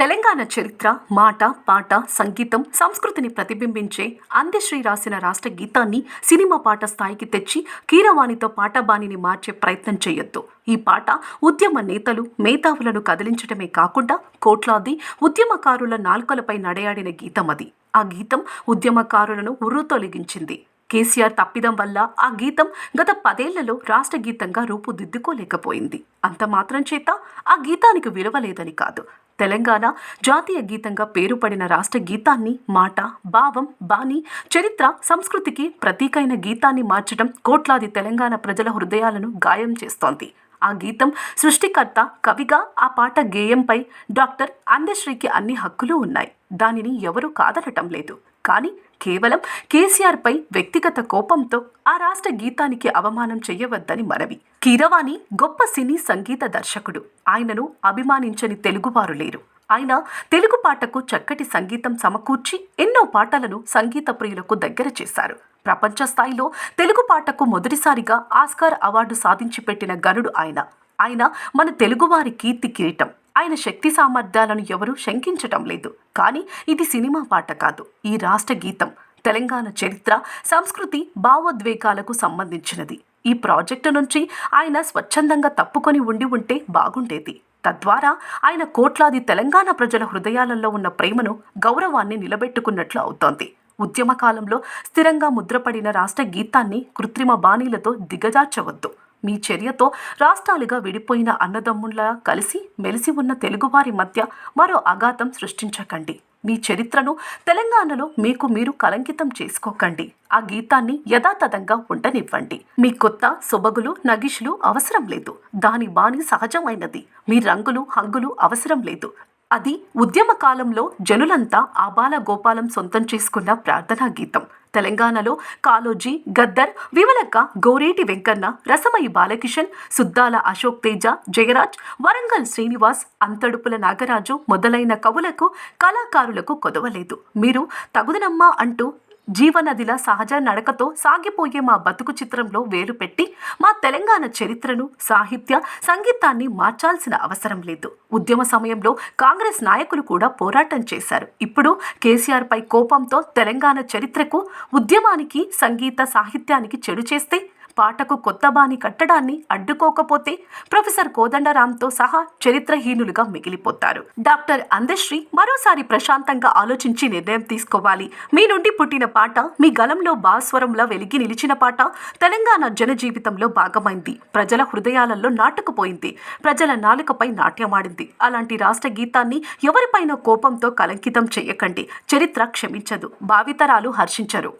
తెలంగాణ చరిత్ర మాట పాట సంగీతం సంస్కృతిని ప్రతిబింబించే అందశ్రీ రాసిన రాష్ట్ర గీతాన్ని సినిమా పాట స్థాయికి తెచ్చి కీరవాణితో పాటబాణిని మార్చే ప్రయత్నం చేయొద్దు. ఈ పాట ఉద్యమ నేతలు మేధావులను కదిలించడమే కాకుండా కోట్లాది ఉద్యమకారుల నాల్కలపై నడయాడిన గీతం అది. ఆ గీతం ఉద్యమకారులను ఉర్రూతొలగించింది కేసీఆర్ తప్పిదం వల్ల ఆ గీతం గత పదేళ్ళలో రాష్ట్ర గీతంగా రూపుదిద్దుకోలేకపోయింది. అంత మాత్రం చేత ఆ గీతానికి విలువ లేదని కాదు. తెలంగాణ జాతీయ గీతంగా పేరు పడిన రాష్ట్ర గీతాన్ని మాట భావం బాణి చరిత్ర సంస్కృతికి ప్రతీకైన గీతాన్ని మార్చడం కోట్లాది తెలంగాణ ప్రజల హృదయాలను గాయం చేస్తోంది. ఆ గీతం సృష్టికర్త కవిగా ఆ పాట గేయంపై డాక్టర్ అందశ్రీకి అన్ని హక్కులు ఉన్నాయి. దానిని ఎవరూ కాదనటం లేదు. కానీ కేవలం కేసీఆర్పై వ్యక్తిగత కోపంతో ఆ రాష్ట్ర గీతానికి అవమానం చేయవద్దని మనవి. కీరవాణి గొప్ప సినీ సంగీత దర్శకుడు. ఆయనను అభిమానించని తెలుగువారు లేరు. ఆయన తెలుగు పాటకు చక్కటి సంగీతం సమకూర్చి ఎన్నో పాటలను సంగీత ప్రియులకు దగ్గర చేశారు. ప్రపంచ స్థాయిలో తెలుగు పాటకు మొదటిసారిగా ఆస్కార్ అవార్డు సాధించి పెట్టిన గనుడు ఆయన. ఆయన మన తెలుగువారి కీర్తి కిరీటం. ఆయన శక్తి సామర్థ్యాలను ఎవరూ శంకించటం లేదు. కానీ ఇది సినిమా పాట కాదు. ఈ రాష్ట్ర గీతం తెలంగాణ చరిత్ర సంస్కృతి భావోద్వేగాలకు సంబంధించినది. ఈ ప్రాజెక్టు నుంచి ఆయన స్వచ్ఛందంగా తప్పుకొని ఉండి ఉంటే బాగుండేది. తద్వారా ఆయన కోట్లాది తెలంగాణ ప్రజల హృదయాలలో ఉన్న ప్రేమను గౌరవాన్ని నిలబెట్టుకున్నట్లు అవుతోంది. ఉద్యమ కాలంలో స్థిరంగా ముద్రపడిన రాష్ట్ర గీతాన్ని కృత్రిమ బాణీలతో దిగజార్చవద్దు. మీ చర్యతో రాష్ట్రాలుగా విడిపోయిన అన్నదమ్ముళ్ళ కలిసి మెలిసి ఉన్న తెలుగువారి మధ్య మరో అఘాతం సృష్టించకండి. మీ చరిత్రను తెలంగాణలో మీకు మీరు కలంకితం చేసుకోకండి. ఆ గీతాన్ని యథాతథంగా ఉండనివ్వండి. మీ కొత్త సొబగులు నగిషులు అవసరం లేదు. దాని బాణి సహజమైనది. మీ రంగులు హంగులు అవసరం లేదు. అది ఉద్యమ కాలంలో జనులంతా ఆబాల గోపాలం సొంతం చేసుకున్న ప్రార్థనా గీతం. తెలంగాణలో కాలోజీ గద్దర్ విమలక్క గోరేటి వెంకన్న రసమయి బాలకిషన్ సుద్దాల అశోక్ తేజ జయరాజ్ వరంగల్ శ్రీనివాస్ అంతడుపుల నాగరాజు మొదలైన కవులకు కళాకారులకు కొదవలేదు. మీరు తగుదనమ్మా అంటూ జీవనదిల సహజ నడకతో సాగిపోయే మా బతుకు చిత్రంలో వేలు పెట్టి మా తెలంగాణ చరిత్రను సాహిత్య సంగీతాన్ని మార్చాల్సిన అవసరం లేదు. ఉద్యమ సమయంలో కాంగ్రెస్ నాయకులు కూడా పోరాటం చేశారు. ఇప్పుడు కేసీఆర్ పై కోపంతో తెలంగాణ చరిత్రకు ఉద్యమానికి సంగీత సాహిత్యానికి చెడు చేస్తే పాటకు కొత్త బాణి కట్టడాన్ని అడ్డుకోకపోతే ప్రొఫెసర్ కోదండరాంతో సహా చరిత్రహీనులుగా మిగిలిపోతారు. డాక్టర్ అందశ్రీ మరోసారి ప్రశాంతంగా ఆలోచించి నిర్ణయం తీసుకోవాలి. మీ నుండి పుట్టిన పాట మీ గలంలో భాస్వరంలా వెలిగి నిలిచిన పాట తెలంగాణ జన జీవితంలో భాగమైంది. ప్రజల హృదయాలలో నాటుకుపోయింది. ప్రజల నాలుకపై నాట్యమాడింది. అలాంటి రాష్ట్ర గీతాన్ని ఎవరిపైన కోపంతో కలంకితం చేయకండి. చరిత్ర క్షమించదు. భావితరాలు హర్షించరు.